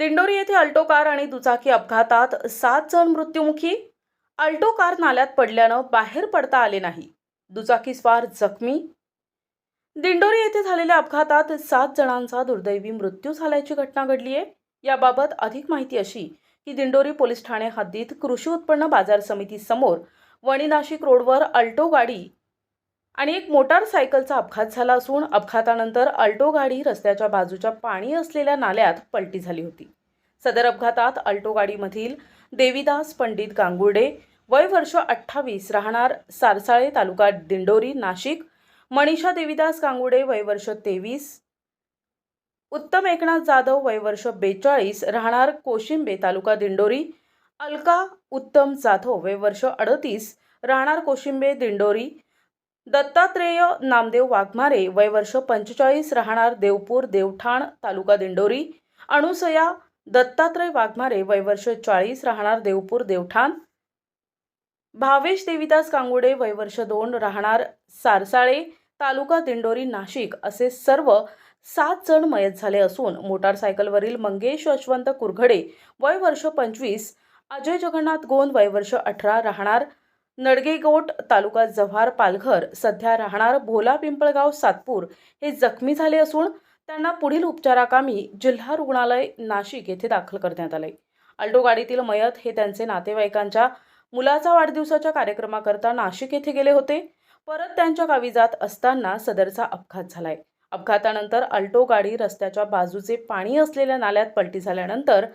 दिंडोरी येथे Alto car आणि दुचाकी अपघातात सात जण मृत्युमुखी. अल्टो कार नाल्यात पडल्यानं बाहेर पडता आले नाही. दुचाकी स्वार जखमी. दिंडोरी येथे झालेल्या अपघातात सात जणांचा दुर्दैवी मृत्यू झाल्याची घटना घडली आहे. याबाबत अधिक माहिती अशी की दिंडोरी पोलीस ठाणे हद्दीत कृषी उत्पन्न बाजार समिती समोर वणी नाशिक रोडवर अल्टो गाडी आणि एक मोटारसायकलचा अपघात झाला असून अपघातानंतर अल्टो गाडी रस्त्याच्या बाजूच्या पाणी असलेल्या नाल्यात पलटी झाली होती. सदर अपघातात अल्टो गाडीमधील देवीदास पंडित गांगुर्डे वय वर्ष अठ्ठावीस राहणार सारसाळे तालुका दिंडोरी नाशिक. मनीषा देवीदास गांगुडे वय वर्ष तेवीस. उत्तम एकनाथ जाधव वय वर्ष बेचाळीस राहणार कोशिंबे तालुका दिंडोरी. अलका उत्तम जाधव वय वर्ष अडतीस राहणार कोशिंबे दिंडोरी. दत्तात्रेय नामदेव वाघमारे वय वर्ष पंचेचाळीस राहणार देवपूर देवठाण तालुका दिंडोरी. अणुसया दत्तात्रय वाघमारे वय वर्ष चाळीस राहणार देवपूर देवठाण. भावेश देविदास कांगुडे वय वर्ष दोन राहणार सारसाळे तालुका दिंडोरी नाशिक असे सर्व सात जण मयत झाले असून मोटारसायकलवरील मंगेश यशवंत कुरघडे वय वर्ष पंचवीस अजय जगन्नाथ गोंद वय वर्ष अठरा राहणार नडगेगोट तालुका जव्हार पालघर सध्या राहणार भोला पिंपळगाव सातपूर हे जखमी झाले असून त्यांना पुढील उपचाराकामी जिल्हा रुग्णालय नाशिक येथे दाखल करण्यात आले. अल्टो गाडीतील मयत हे त्यांचे नातेवाईकांच्या मुलाचा वाढदिवसाच्या कार्यक्रमाकरता नाशिक येथे गेले होते. परत त्यांच्या गावी जात असताना सदरचा अपघात झालाय. अपघातानंतर अल्टो गाडी रस्त्याच्या बाजूचे पाणी असलेल्या नाल्यात पलटी झाल्यानंतर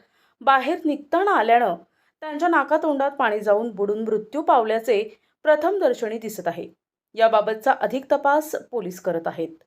बाहेर निघताना आल्यानं त्यांच्या नाकातोंडात पाणी जाऊन बुडून मृत्यू पावल्याचे प्रथमदर्शनी दिसत आहे. याबाबतचा अधिक तपास पोलीस करत आहेत.